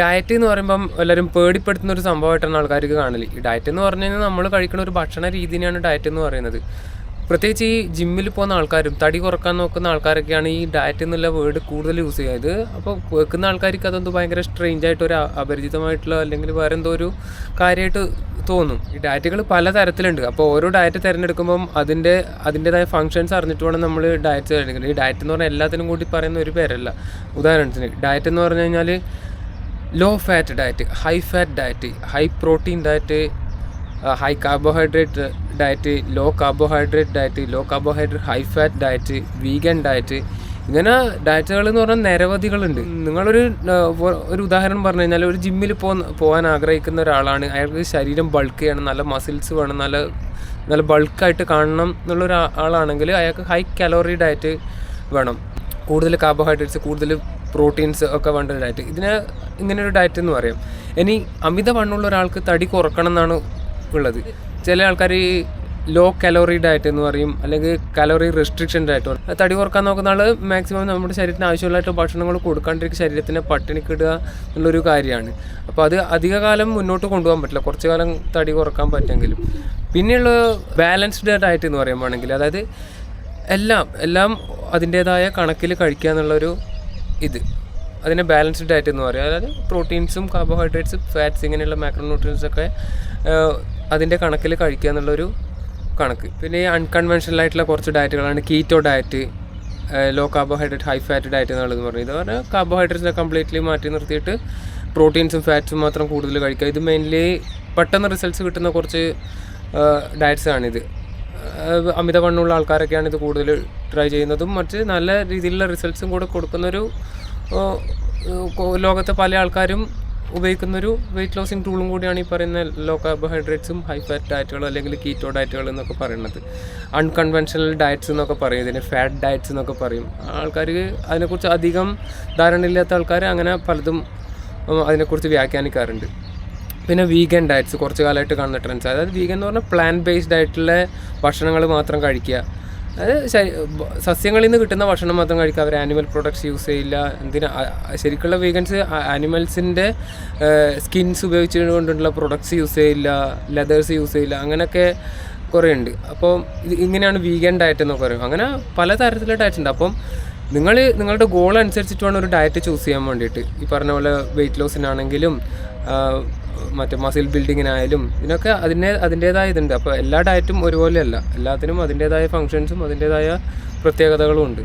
Diet എന്ന് പറയുമ്പം എല്ലാവരും പേടിപ്പെടുത്തുന്ന ഒരു സംഭവമായിട്ടാണ് ആൾക്കാർക്ക് കാണൽ. ഈ ഡയറ്റ് എന്ന് പറഞ്ഞു കഴിഞ്ഞാൽ നമ്മൾ കഴിക്കുന്ന ഒരു ഭക്ഷണ രീതിയാണ് ഡയറ്റ് എന്ന് പറയുന്നത്. പ്രത്യേകിച്ച് ഈ ജിമ്മിൽ പോകുന്ന ആൾക്കാരും തടി കുറയ്ക്കാൻ നോക്കുന്ന ആൾക്കാരൊക്കെയാണ് ഈ ഡയറ്റ് എന്നുള്ള വേർഡ് കൂടുതൽ യൂസ് ചെയ്യുന്നത് അപ്പോൾ കേൾക്കുന്ന ആൾക്കാർക്ക് അതൊന്നും ഭയങ്കര സ്ട്രെയിഞ്ച് ആയിട്ട് ഒരു അപരിചിതമായിട്ടുള്ള അല്ലെങ്കിൽ വേറെ എന്തോ ഒരു കാര്യമായിട്ട് തോന്നും. ഈ ഡയറ്റുകൾ പല തരത്തിലുണ്ട്. അപ്പോൾ ഓരോ ഡയറ്റ് തിരഞ്ഞെടുക്കുമ്പം അതിന്റെ അതിന്റെതായ ഫങ്ഷൻസ് അറിഞ്ഞിട്ട് വേണം നമ്മൾ ഡയറ്റ് തിരഞ്ഞെടുക്കുന്നത്. ഈ ഡയറ്റ് എന്ന് പറഞ്ഞാൽ എല്ലാത്തിനും കൂടി പറയുന്ന ഒരു പേരല്ല. ഉദാഹരണത്തിന് ഡയറ്റ് എന്ന് പറഞ്ഞു കഴിഞ്ഞാൽ low fat diet high fat diet high protein diet high carbohydrate diet low carbohydrate diet low carbohydrate high fat diet vegan diet ഇങ്ങനെ ഡയറ്റുകൾ എന്ന് പറഞ്ഞാൽ നിരവധികളുണ്ട്. നിങ്ങളൊരു വ- ഒരു ഉദാഹരണം പറഞ്ഞു കഴിഞ്ഞാൽ ഒരു ജിമ്മിൽ പോകാൻ ആഗ്രഹിക്കുന്ന ഒരാളാണ്. അയാൾക്ക് ശരീരം ബൾക്ക് ചെയ്യണം നല്ല മസിൽസ് വേണം നല്ല നല്ല ബൾക്കായിട്ട് കാണണം എന്നുള്ളൊരു ഒരാളാണെങ്കിൽ അയാൾക്ക് ഹൈ കലോറി ഡയറ്റ് വേണം. കൂടുതൽ കാർബോഹൈഡ്രേറ്റ്സ് കൂടുതൽ പ്രോട്ടീൻസ് ഒക്കെ വേണ്ട ഒരു ഡയറ്റ് ഇതിന് ഇങ്ങനെ ഒരു ഡയറ്റ് എന്ന് പറയാം. ഇനി അമിത വണ്ണമുള്ള ഒരാൾക്ക് തടി കുറക്കണം എന്നാണ് ഉള്ളത്. ചില ആൾക്കാർ ഈ ലോ കലോറി ഡയറ്റ് എന്ന് പറയും അല്ലെങ്കിൽ കലോറി റെസ്ട്രിക്ഷൻ ഡയറ്റ് പറയും. തടി കുറയ്ക്കാൻ നോക്കുന്ന ആൾ മാക്സിമം നമ്മുടെ ശരീരത്തിന് ആവശ്യമുള്ളതായിട്ട് ഭക്ഷണങ്ങൾ കൊടുക്കാണ്ടിരിക്കും ശരീരത്തിനെ പട്ടിണിക്കിടുക എന്നുള്ളൊരു കാര്യമാണ്. അപ്പോൾ അത് അധികകാലം മുന്നോട്ട് കൊണ്ടുപോകാൻ പറ്റില്ല. കുറച്ച് കാലം തടി കുറയ്ക്കാൻ പറ്റുമെങ്കിലും പിന്നെയുള്ള ബാലൻസ്ഡ് ഡയറ്റ് എന്ന് പറയുമ്പോഴാണെങ്കിൽ അതായത് എല്ലാം എല്ലാം അതിന്റേതായ കണക്കിൽ കഴിക്കുക എന്നുള്ളൊരു ഇത്. അതിനെ ബാലൻസ്ഡ് ഡയറ്റ് എന്ന് പറയും. അതായത് പ്രോട്ടീൻസും കാർബോഹൈഡ്രേറ്റ്സും ഫാറ്റ്സ് ഇങ്ങനെയുള്ള മാക്രോ ന്യൂട്രിയൻസ് ഒക്കെ അതിന്റെ കണക്കിൽ കഴിക്കുക എന്നുള്ളൊരു കണക്ക്. പിന്നെ ഈ അൺകൺവെൻഷണൽ ആയിട്ടുള്ള കുറച്ച് ഡയറ്റുകളാണ് keto diet low carbohydrate high fat diet എന്നുള്ളത് പറയുന്നത് ഇത് പറഞ്ഞാൽ കാർബോഹൈഡ്രേറ്റ്സിനെ കംപ്ലീറ്റ്ലി മാറ്റി നിർത്തിയിട്ട് പ്രോട്ടീൻസും ഫാറ്റ്സും മാത്രം കൂടുതൽ കഴിക്കുക. ഇത് മെയിൻലി പെട്ടെന്ന് റിസൾട്ട്സ് കിട്ടുന്ന കുറച്ച് ഡയറ്റ്സ് ആണിത് ആഹ് അമിതവണ്ണമുള്ള ആൾക്കാരൊക്കെയാണ് ഇത് കൂടുതൽ ട്രൈ ചെയ്യുന്നതും മറ്റ് നല്ല രീതിയിലുള്ള റിസൾട്ട്സും കൂടെ കൊടുക്കുന്നൊരു ലോകത്തെ പല ആൾക്കാരും ഉപയോഗിക്കുന്നൊരു വെയിറ്റ് ലോസിങ് ടൂളും കൂടിയാണ് ഈ പറയുന്ന ലോ കാർബോഹൈഡ്രേറ്റ്സും ഹൈ ഫാറ്റ് ഡയറ്റുകൾ അല്ലെങ്കിൽ കീറ്റോ ഡയറ്റുകൾ എന്നൊക്കെ പറയുന്നത്. അൺകൺവെൻഷണൽ ഡയറ്റ്സ് എന്നൊക്കെ പറയും ഇതിന് ഫാറ്റ് ഡയറ്റ്സ് എന്നൊക്കെ പറയും. ആൾക്കാർ അതിനെക്കുറിച്ച് അധികം ധാരണയില്ലാത്ത ആൾക്കാർ അങ്ങനെ പലതും അതിനെക്കുറിച്ച് വ്യാഖ്യാനിക്കാറുണ്ട്. പിന്നെ വീഗൻ ഡയറ്റ്സ് കുറച്ച് കാലമായിട്ട് കാണുന്ന ട്രെൻഡ്സ് അതായത് വീഗൻ എന്ന് പറഞ്ഞാൽ പ്ലാൻ ബേസ്ഡ് ആയിട്ടുള്ള ഭക്ഷണങ്ങൾ മാത്രം കഴിക്കുക. അതായത് സസ്യങ്ങളിൽ നിന്ന് കിട്ടുന്ന ഭക്ഷണം മാത്രം കഴിക്കുക. അവർ ആനിമൽ പ്രൊഡക്ട്സ് യൂസ് ചെയ്യില്ല. എന്തിനാ? ശരിക്കുള്ള വീഗൻസ് ആനിമൽസിന്റെ സ്കിൻസ് ഉപയോഗിച്ചുകൊണ്ടുള്ള പ്രൊഡക്ട്സ് യൂസ് ചെയ്യില്ല. ലെതേഴ്സ് യൂസ് ചെയ്യില്ല. അങ്ങനെയൊക്കെ കുറേ ഉണ്ട് അപ്പോൾ ഇത് ഇങ്ങനെയാണ് വീഗൻ ഡയറ്റ് എന്നൊക്കെ പറയും അങ്ങനെ പല തരത്തിലുള്ള ഡയറ്റ് ഉണ്ട്. അപ്പം നിങ്ങൾ നിങ്ങളുടെ ഗോൾ അനുസരിച്ചിട്ട് വേണം ഒരു ഡയറ്റ് ചൂസ് ചെയ്യാൻ വേണ്ടിയിട്ട്. ഈ പറഞ്ഞ പോലെ വെയിറ്റ് ലോസിനാണെങ്കിലും മറ്റേ മസിൽ ബിൽഡിങ്ങിനായാലും ഇതിനൊക്കെ അതിന്റെ അതിന്റേതായ ഇതുണ്ട്. അപ്പോൾ എല്ലാ ഡയറ്റും ഒരുപോലെയല്ല. എല്ലാത്തിനും അതിന്റേതായ ഫങ്ഷൻസും അതിന്റേതായ പ്രത്യേകതകളും ഉണ്ട്.